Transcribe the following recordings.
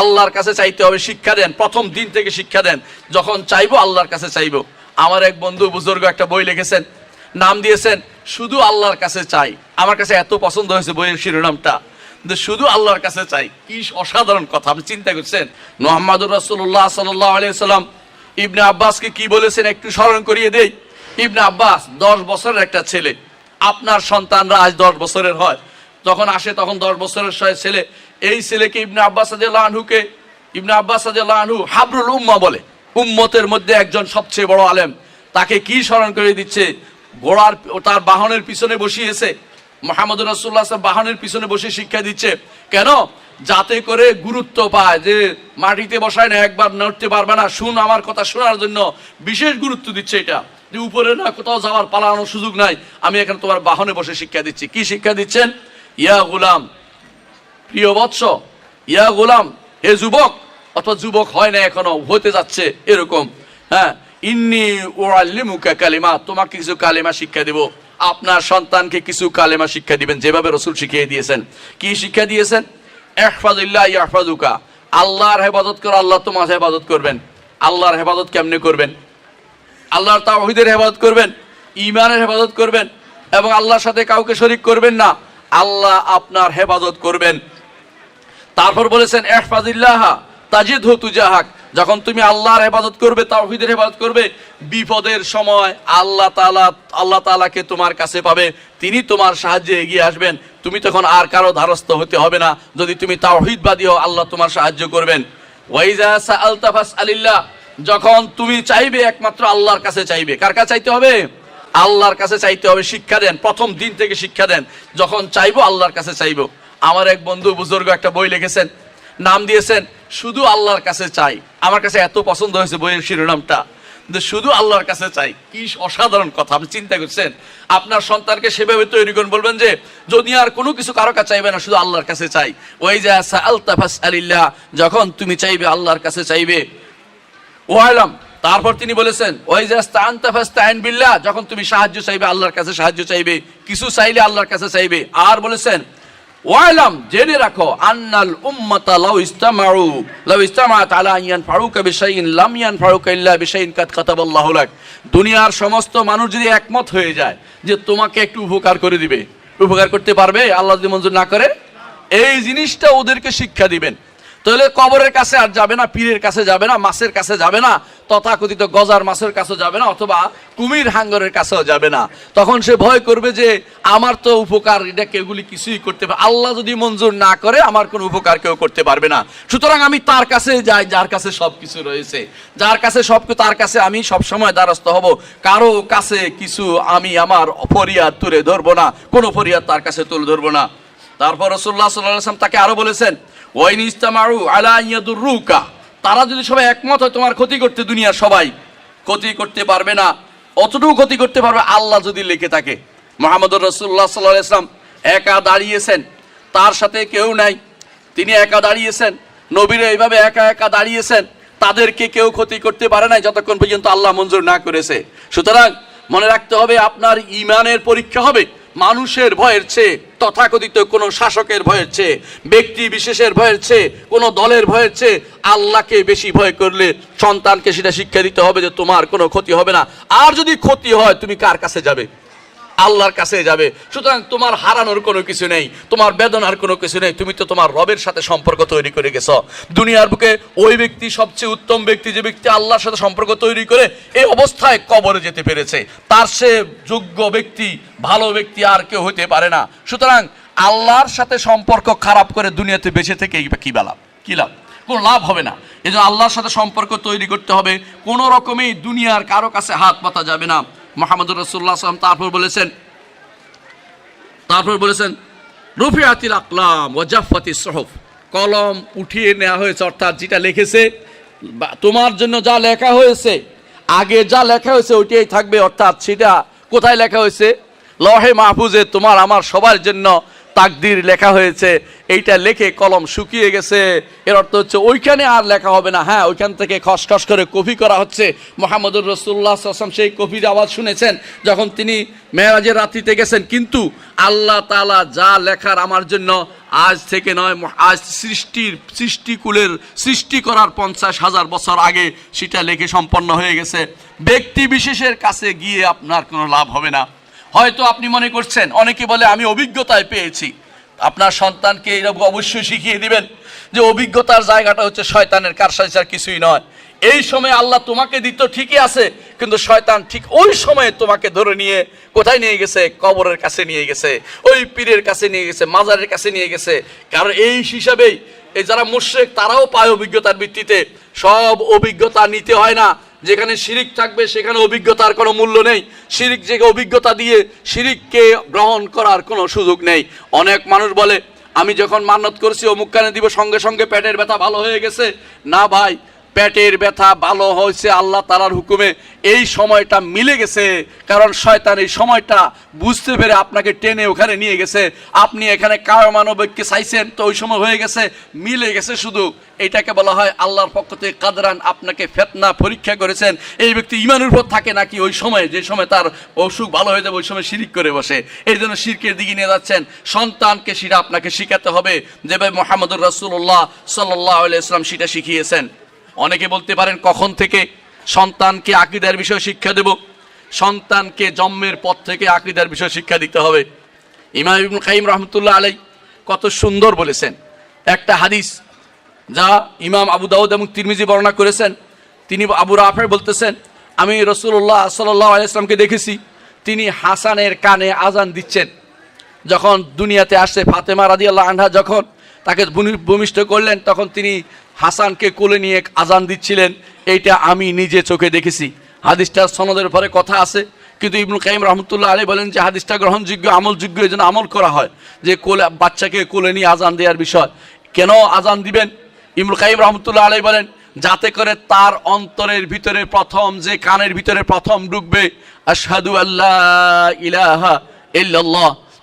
আল্লাহর কাছে চাইতে হবে শিক্ষা দেন, প্রথম দিন থেকে শিক্ষা দেন, যখন চাইব আল্লাহর কাছে চাইব। আমার এক বন্ধু বুজুর্গ একটা বই লিখেছেন, নাম দিয়েছেন, শুধু আল্লাহর কাছে চাই। আমার কাছে এত পছন্দ হয়েছে বইয়ের শিরোনামটা শুধু আল্লাহর কাছে চাই। কি অসাধারণ কথা, আপনি চিন্তা করছেন? মোহাম্মদুর আলাইহি সাল্লাম ইবনে আব্বাসকে কি বলেছেন একটু স্মরণ করিয়ে দেই? ইবনে আব্বাস দশ বছরের একটা ছেলে, আপনার সন্তানরা আজ দশ বছরের হয়। যখন আসে তখন দশ বছরের ছেলে এই ছেলেকে ইবনে আব্বাস আনহুকে, ইবনে আব্বাস আনহু হাবরুল উম্মা বলে। উম্মতের মধ্যে একজন সবচেয়ে বড় আলেম। তাকে কি স্মরণ করে দিচ্ছে? ঘোড়ার তার বাহনের পিছনে বসিয়েছে। মোহাম্মদ সাল্লাল্লাহু বাহনের পিছনে বসে শিক্ষা দিচ্ছে। কেন? যাতে করে গুরুত্ব পায় যে মাটিতে বসায় না, একবার নড়তে পারবে না। শুন, আমার কথা শোনার জন্য বিশেষ গুরুত্ব দিচ্ছে এটা। যে উপরে না কোথাও যাওয়ার পালানোর সুযোগ নাই। আমি এখানে তোমার বাহনে বসে শিক্ষা দিচ্ছি। কি শিক্ষা দিচ্ছেন? ইয়া গুলাম প্রিয় বৎস, ইয়া গোলাম, হে যুবক, অথবা যুবক হয় না এখনও, হতে যাচ্ছে এরকম হ্যাঁ? ইন্নি ওয়াল্লিমুকা কালিমা, তোমাকে কিছু কালেমা শিক্ষা দেব। আপনার সন্তানকে কিছু কালেমা শিক্ষা দিবেন, যেভাবে রসুল শিখিয়ে দিয়েছেন। কি শিক্ষা দিয়েছেন? এহফাজুল্লাহ আল্লাহর হেফাজত করো, আল্লাহ তোমার হেফাজত করবেন। আল্লাহর হেফাজত কেমনে করবেন? আল্লাহর তাওহিদের হেফাজত করবেন? ইমানের হেফাজত করবেন? এবং আল্লাহর সাথে কাউকে শরিক করবেন না? আল্লাহ আপনার হেফাজত করবেন। তারপর বলেছেন যখন তুমি আল্লাহর হেফাজত করবে, তাওহিদের হেফাজত করবে, বিপদের সময় আল্লাহ তাআলা, আল্লাহ তাআলাকে তোমার কাছে পাবে, তিনি তোমার সাহায্যে এগিয়ে আসবেন। তুমি তখন আর কারও ধারস্থ হতে হবে না। যদি তুমি তাওহিদবাদী হও, আল্লাহ তোমার সাহায্য করবেন। ফাসআলিল্লাহ, যখন তুমি চাইবে, একমাত্র আল্লাহর কাছে চাইবে। কার কাছে চাইতে হবে? আল্লাহর কাছে চাইতে হবে। শিক্ষা দেন, প্রথম দিন থেকে শিক্ষা দেন। যখন চাইব, আল্লাহর কাছে চাইব। আমার এক বন্ধু বুজুর্গ একটা বই লিখেছেন, নাম দিয়েছেন, শুধু আল্লাহর কাছে চাই। আমার কাছে এত পছন্দ হয়েছে বইয়ের শিরোনামটা শুধু আল্লাহর কাছে চাই। কি অসাধারণ কথা, আপনি চিন্তা করছেন? আপনার সন্তানকে সেভাবে তৈরি করুন, বলবেন যে, যদি আর কোনো কিছু কারও কাছে চাইবে না, শুধু আল্লাহর কাছে চাই। ওই যে আলতাফাস আলিল্লাহ যখন তুমি চাইবে, আল্লাহর কাছে চাইবে। ওয়াইলাম তারপর তিনি বলেছেন, ওই যে বিল্লাহ। যখন তুমি সাহায্য চাইবে, আল্লাহর কাছে সাহায্য চাইবে, কিছু চাইলে আল্লাহর কাছে চাইবে। আর বলেছেন ওয়াইলাম জেনে রাখো, আন্নাল উম্মাতা লাউ লাউ ইস্তামাত আলা ইয়ান ফারুকা বিশাইইন, লাম ইয়ান ফারুকা ইল্লা বিশাইইন কাদ কাতাবাল্লাহু লাক। দুনিয়ার সমস্ত মানুষ যদি একমত হয়ে যায় যে তোমাকে একটু উপকার করে দিবে, উপকার করতে পারবে, আল্লাহ যদি মঞ্জুর না করে, এই জিনিসটা ওদেরকে শিক্ষা দিবেন। তাহলে কবরের কাছে আর যাবে না, পীরের কাছে যাবে না, মাছের কাছে যাবে না, তথাকথিত গজার মাছের কাছে যাবে না, অথবা কুমির হাঙ্গরের কাছেও যাবে না। তখন সে ভয় করবে যে, আমার তো উপকার, এটা কেউগুলি কিছুই করতে পারে, আল্লাহ যদি মঞ্জুর না করে, আমার কোনো উপকার কেউ করতে পারবে না। সুতরাং আমি তার কাছে যাই, যার কাছে সব কিছু রয়েছে। যার কাছে সব তার কাছে আমি সব সময় দ্বারস্থ হব। কারও কাছে কিছু আমি আমার ফরিয়াদ তুলে ধরবো না, কোনো ফরিয়াদ তার কাছে তুলে ধরবো না। তারপর রসুল্লাহ সাল্লাম তাকে আরও বলেছেন, ওয়াইন ইস্তামারু আলা ইয়াদুররুকা তারা যদি সবাই একমত হয় তোমার ক্ষতি করতে দুনিয়ার সবাই, ক্ষতি করতে পারবে না, অতটুকু ক্ষতি করতে পারবে আল্লাহ যদি লেখে থাকে। মোহাম্মদুর রসুল্লাহ সাল্লাহ ইসলাম একা দাঁড়িয়েছেন, তার সাথে কেউ নাই, তিনি একা দাঁড়িয়েছেন, নবীরা এইভাবে একা একা দাঁড়িয়েছেন, তাদেরকে কেউ ক্ষতি করতে পারে নাই যতক্ষণ পর্যন্ত আল্লাহ মঞ্জুর না করেছে। সুতরাং মনে রাখতে হবে আপনার ইমানের পরীক্ষা হবে মানুষের ভয়ের চেয়ে, তথাকথিত কোনো শাসকের ভয়ের চেয়ে, ব্যক্তি বিশেষের ভয়ের চেয়ে, কোনো দলের ভয়ের চেয়ে আল্লাহকে বেশি ভয় করলে সন্তানকে সেটা শিক্ষা দিতে হবে যে তোমার কোনো ক্ষতি হবে না। আর যদি ক্ষতি হয়, তুমি কার কাছে যাবে? আল্লাহর কাছে যাবে। সুতরাং তোমার হারানোর কোনো কিছু নেই, তোমার বেদনার কোনো কিছু নেই, তুমি তো তোমার রবের সাথে সম্পর্ক তৈরি করে গেছ। দুনিয়ার বুকে ওই ব্যক্তি সবচেয়ে উত্তম ব্যক্তি, যে ব্যক্তি আল্লাহর সাথে সম্পর্ক তৈরি করে এই অবস্থায় কবরে যেতে পেরেছে। তার সে যোগ্য ব্যক্তি, ভালো ব্যক্তি আর কেউ হতে পারে না। সুতরাং আল্লাহর সাথে সম্পর্ক খারাপ করে দুনিয়াতে বেঁচে থেকে কি লাভ কি লাভ? কোনো লাভ হবে না। এই জন্য আল্লাহর সাথে সম্পর্ক তৈরি করতে হবে। কোনো রকমেই দুনিয়ার কারও কাছে হাত পাতা যাবে না। মোহাম্মদ রসুল্লাহ সাল্লাম তারপর বলেছেন তারপর বলেছেন, রুফিয়াতিল আকলাম ও জাফাতি সহফ। কলম উঠিয়ে নেওয়া হয়েছে, অর্থাৎ যেটা লিখেছে তোমার জন্য যা লেখা হয়েছে, আগে যা লেখা হয়েছে ওইটাই থাকবে, অর্থাৎ সেটা কোথায় লেখা হয়েছে? লহে মাহফুজে তোমার, আমার সবার জন্য তাকদির লেখা হয়েছে। এইটা লেখে কলম শুকিয়ে গেছে। এর অর্থ হচ্ছে ওইখানে আর লেখা হবে না। হ্যাঁ ওইখান থেকে খসখস করে কপি করা হচ্ছে। মোহাম্মদুর রসুল্লাহ আসলাম সেই কপির আওয়াজ শুনেছেন, যখন তিনি মেয়েরাজের রাত্রিতে গেছেন। কিন্তু আল্লাহ তালা যা লেখার আমার জন্য আজ থেকে নয় আজ সৃষ্টির সৃষ্টিকুলের সৃষ্টি করার পঞ্চাশ হাজার বছর আগে সেটা লেখে সম্পন্ন হয়ে গেছে। ব্যক্তি বিশেষের কাছে গিয়ে আপনার কোনো লাভ হবে না। হয়তো আপনি মনে করছেন, অনেকে বলে আমি অভিজ্ঞতায় পেয়েছি। আপনার সন্তানকে এরকম অবশ্যই শিখিয়ে দিবেন যে অভিজ্ঞতার জায়গাটা হচ্ছে শয়তানের কারসাজি আর কিছুই নয়। এই সময় আল্লাহ তোমাকে দিত ঠিকই আছে, কিন্তু শয়তান ঠিক ওই সময়ে তোমাকে ধরে নিয়ে কোথায় নিয়ে গেছে? কবরের কাছে নিয়ে গেছে, ওই পীরের কাছে নিয়ে গেছে, মাজারের কাছে নিয়ে গেছে। কারণ এই হিসাবেই এই যারা মুশ্রেক, তারাও পায় অভিজ্ঞতার ভিত্তিতে। সব অভিজ্ঞতা নিতে হয় না। যেখানে শিরিক থাকবে, সেখানে অভিজ্ঞতার কোনো মূল্য নেই। শিরিক যে অভিজ্ঞতা দিয়ে শিরিককে গ্রহণ করার কোনো সুযোগ নেই। অনেক মানুষ বলে, আমি যখন মান্নত করছি, অমুক কানে দিব, সঙ্গে সঙ্গে পেটের ব্যথা ভালো হয়ে গেছে। না ভাই পেটের ব্যথা ভালো হয়েছে, আল্লাহ তালার হুকুমে এই সময়টা মিলে গেছে। কারণ শয়তান এই সময়টা বুঝতে পেরে আপনাকে টেনে ওখানে নিয়ে গেছে। আপনি এখানে কারও মানবকে চাইছেন, তো ওই সময় হয়ে গেছে, মিলে গেছে শুধু। এটাকে বলা হয় আল্লাহর পক্ষ থেকে কাদরান, আপনাকে ফেতনা পরীক্ষা করেছেন। এই ব্যক্তি ইমানের উপর থাকে নাকি ওই সময়, যে সময় তার অসুখ ভালো হয়ে যাবে, ওই সময় শিরিক করে বসে। এই জন্য শিরকের দিকে নিয়ে যাচ্ছেন। সন্তানকে সেটা আপনাকে শিখাতে হবে। যেভাবে মোহাম্মদুর রাসুল্লাহ সাল্লাহ আলিয়া ইসলাম সেটা শিখিয়েছেন। অনেকে বলতে পারেন কখন থেকে সন্তানকে আকিদার বিষয়ে শিক্ষা দেব, সন্তানকে জন্মের পর থেকে আকিদার বিষয়ে শিক্ষা দিতে হবে। ইমাম ইবনুল কাইম রহমতুল্লাহ আলাই কত সুন্দর বলেছেন। একটা হাদিস যা ইমাম আবু দাউদ এবং তিরমিজি বর্ণনা করেছেন। তিনি আবু রাফে বলতেছেন, আমি রসুল্লাহ সাল্লাহ আলাইসলামকে দেখেছি, তিনি হাসানের কানে আজান দিচ্ছেন। যখন দুনিয়াতে আসছে ফাতেমা রাদি আল্লাহ আনহা যখন তাকে ভূমি- ভূমিষ্ঠ করলেন, তখন তিনি হাসানকে কোলে নিয়ে আজান দিচ্ছিলেন, এইটা আমি নিজে চোখে দেখেছি। হাদিসটার সনদের পরে কথা আছে, কিন্তু ইবনুল কাইম রহমতুল্লাহ আলী বলেন যে হাদিসটা গ্রহণযোগ্য, আমলযোগ্য এই জন্য আমল করা হয়, যে কোলে, বাচ্চাকে কোলে নিয়ে আজান দেওয়ার বিষয়। কেন আজান দিবেন? ইমরুল কাইম রহমতুল্লাহ আলাই বলেন, যাতে করে তার অন্তরের ভিতরে প্রথম, যে কানের ভিতরে প্রথম ঢুকবে, আশহাদু আল্লাহ ইলাহা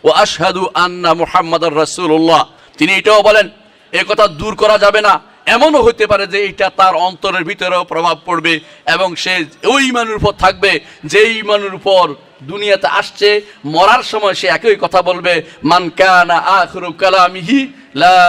ও আশহাদু আন্না মুহাম্মাদুর রাসূলুল্লাহ। তিনি এটাও বলেন, এ কথা দূর করা যাবে না এমনও হতে পারে যে এটা তার অন্তরের ভিতরেও প্রভাব পড়বে এবং সে ওই মানুষের উপর থাকবে, যেই মানুষের উপর দুনিয়াতে আসছে, মরার সময় সে একই কথা বলবে, মান কানা আখরু কালামিহি লা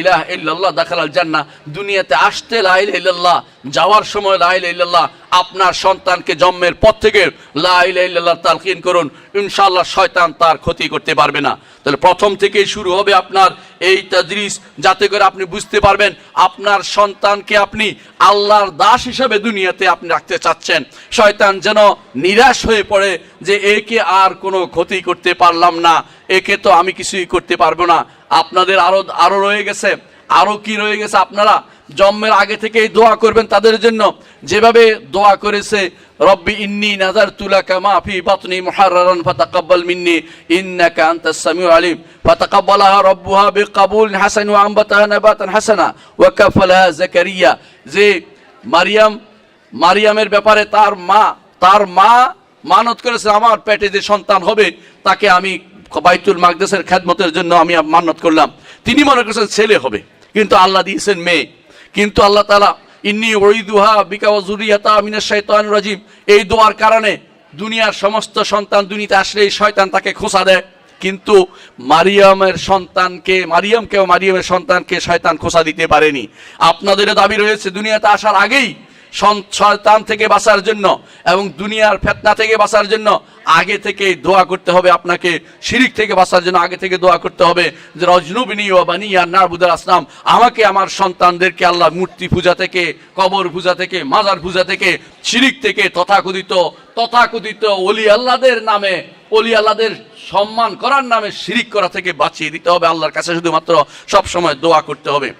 ইলাহা ইল্লাল্লাহ দাখালাল জান্নাহ। দুনিয়াতে আসতে লা ইলাহা ইল্লাল্লাহ, যাওয়ার সময় লা ইলাহা ইল্লাল্লাহ, আপনার সন্তানকে জন্মের পর থেকে লা ইলাহা ইল্লাল্লাহ তালকিন করুন। ইনশাআল্লাহ শয়তান তার ক্ষতি করতে পারবে না। তাহলে প্রথম থেকেই শুরু হবে আপনার এই তাদরিস, যাতে করে আপনি বুঝতে পারবেন আপনার সন্তানকে আপনি আল্লাহর দাস হিসেবে দুনিয়াতে আপনি রাখতে চাচ্ছেন। শয়তান যেন নিরাশ হয়ে পড়ে যে একে আর কোনো ক্ষতি করতে পারলাম না। একে তো আমি কিছুই করতে পারব না। আপনাদের আরও আরও রয়ে গেছে। আরও কি রয়ে গেছে আপনারা? জন্মের আগে থেকেই দোয়া করবেন তাদের জন্য। যেভাবে দোয়া করেছে, রব্বি ইন্নি নাজার তুলা কামা ফি বাতনি মুহাররান ফাতাকাব্বাল মিন্নি, ইন্নাকা আনতাস সামিউ আলিম। ফাতাকাব্বালাহা রব্বুহা বিকাবুল হাসান ওয়া আনবাতাহা নাবাতান হাসানা ওয়া কাফালাহা জাকারিয়া যে মারিয়াম, মারিয়ামের ব্যাপারে তার মা তার মা মানত করেছে, আমার পেটে যে সন্তান হবে, তাকে আমি বাইতুল মাকদেসের খেদমতের জন্য আমি মান্নত করলাম। তিনি মনে করছেন ছেলে হবে, কিন্তু আল্লাহ দিয়েছেন মেয়ে। কিন্তু আল্লাহ তালা ইন্নি ওইদুহা বিকা জুরিয়াতা মিনাশ শাইতান রাজিম। এই দোয়ার কারণে দুনিয়ার সমস্ত সন্তান দুনিয়াতে আসলে এই শয়তান তাকে খোঁচা দেয়। কিন্তু মারিয়ামের সন্তানকে, মারিয়ামকেও মারিয়ামের সন্তানকে শয়তান খোঁচা দিতে পারেনি। আপনাদের দাবি রয়েছে, দুনিয়াতে আসার আগেই শয়তান থেকে বাঁচার জন্য এবং দুনিয়ার ফেতনা থেকে বাঁচার জন্য আগে থেকে দোয়া করতে হবে আপনাকে। শিরিক থেকে বাঁচার জন্য আগে থেকে দোয়া করতে হবে যে, রজনুবিনী ও বানিয়া নারবুদার আসলাম। আমাকে আমার সন্তানদেরকে আল্লাহ মূর্তি পূজা থেকে, কবর পূজা থেকে, মাজার পূজা থেকে শিরিক থেকে তথাকথিত তথাকথিত অলি আল্লাদের নামে অলি আল্লাদের সম্মান করার নামে শিরিক করা থেকে বাঁচিয়ে দিতে হবে আল্লাহর কাছে শুধুমাত্র সব সময় দোয়া করতে হবে।